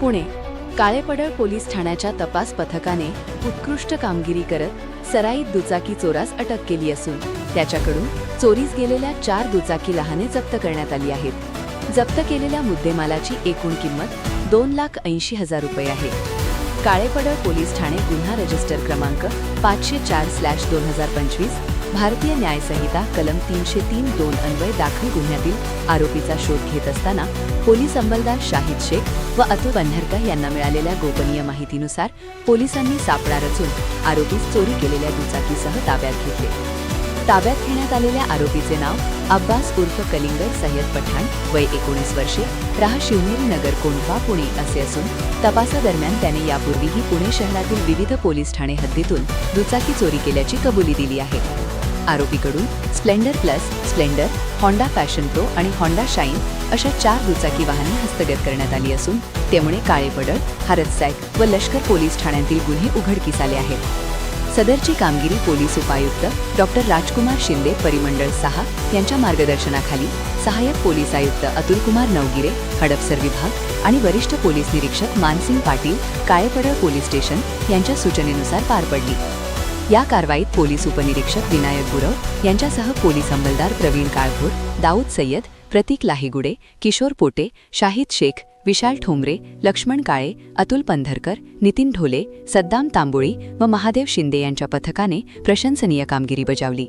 Pune Kalepadal police ठाण्याच्या तपास पथकाने उत्कृष्ट कामगिरी करत सराईत दुचाकी चोरास अटक केली असून त्याच्याकडून चोरीस गेलेल्या चार दुचाकी लहाने जप्त करण्यात आली आहेत. जप्त केलेल्या मुद्देमालाची एकूण किंमत दोन लाख ऐंशी हजार रुपये आहे. काळेपडळ पोलीस ठाणे गुन्हा रजिस्टर क्रमांक पाचशे चार स्लॅश दोन हजार पंचवीस भारतीय न्यायसंहिता कलम तीनशे तीन दोन अन्वय दाखल गुन्ह्यातील आरोपीचा शोध घेत असताना पोलीस अंमलदार शाहिद शेख व अतुल बंधरकर यांना मिळालेल्या गोपनीय माहितीनुसार पोलिसांनी सापळा रचून आरोपीस चोरी केलेल्या दुचाकीसह ताब्यात घेतले. ताब्यात घेण्यात आलेल्या आरोपीचे नाव अब्बास उर्फ कलिंगर सय्यद पठाण वय एकोणीस वर्षे राहा शिवनेरी नगर कोंढवा पुणे असे असून तपासादरम्यान त्याने यापूर्वीही पुणे शहरातील विविध पोलीस ठाणे हद्दीतून दुचाकी चोरी केल्याची कबुली दिली आहे. आरोपीकडून Splendor plus Splendor Honda fashion pro आणि होंडा शाईन अशा चार दुचाकी वाहने हस्तगत करण्यात आली असून त्यामुळे काळेपडळ हरतसॅक व लष्कर पोलीस ठाण्यांतील गुन्हे उघडकीस आले आहेत. सदरची कामगिरी पोलीस उपायुक्त डॉक्टर राजकुमार शिंदे परिमंडळ सहा यांच्या मार्गदर्शनाखाली सहाय्यक पोलीस आयुक्त अतुलकुमार नवगिरे हडपसर विभाग आणि वरिष्ठ पोलीस निरीक्षक मानसिंग पाटील काळेपडळ पोलीस स्टेशन यांच्या सूचनेनुसार पार पडली. या कारवाईत पोलीस उपनिरीक्षक विनायक गुरव यांच्यासह पोलीस अंमलदार प्रवीण काळभोर दाऊद सय्यद प्रतीक लाहीगुडे किशोर पोटे शाहिद शेख विशाल ठोंबरे लक्ष्मण काळे अतुल पंधरकर नितीन ढोले सद्दाम तांबोळी व महादेव शिंदे यांच्या पथकाने प्रशंसनीय कामगिरी बजावली.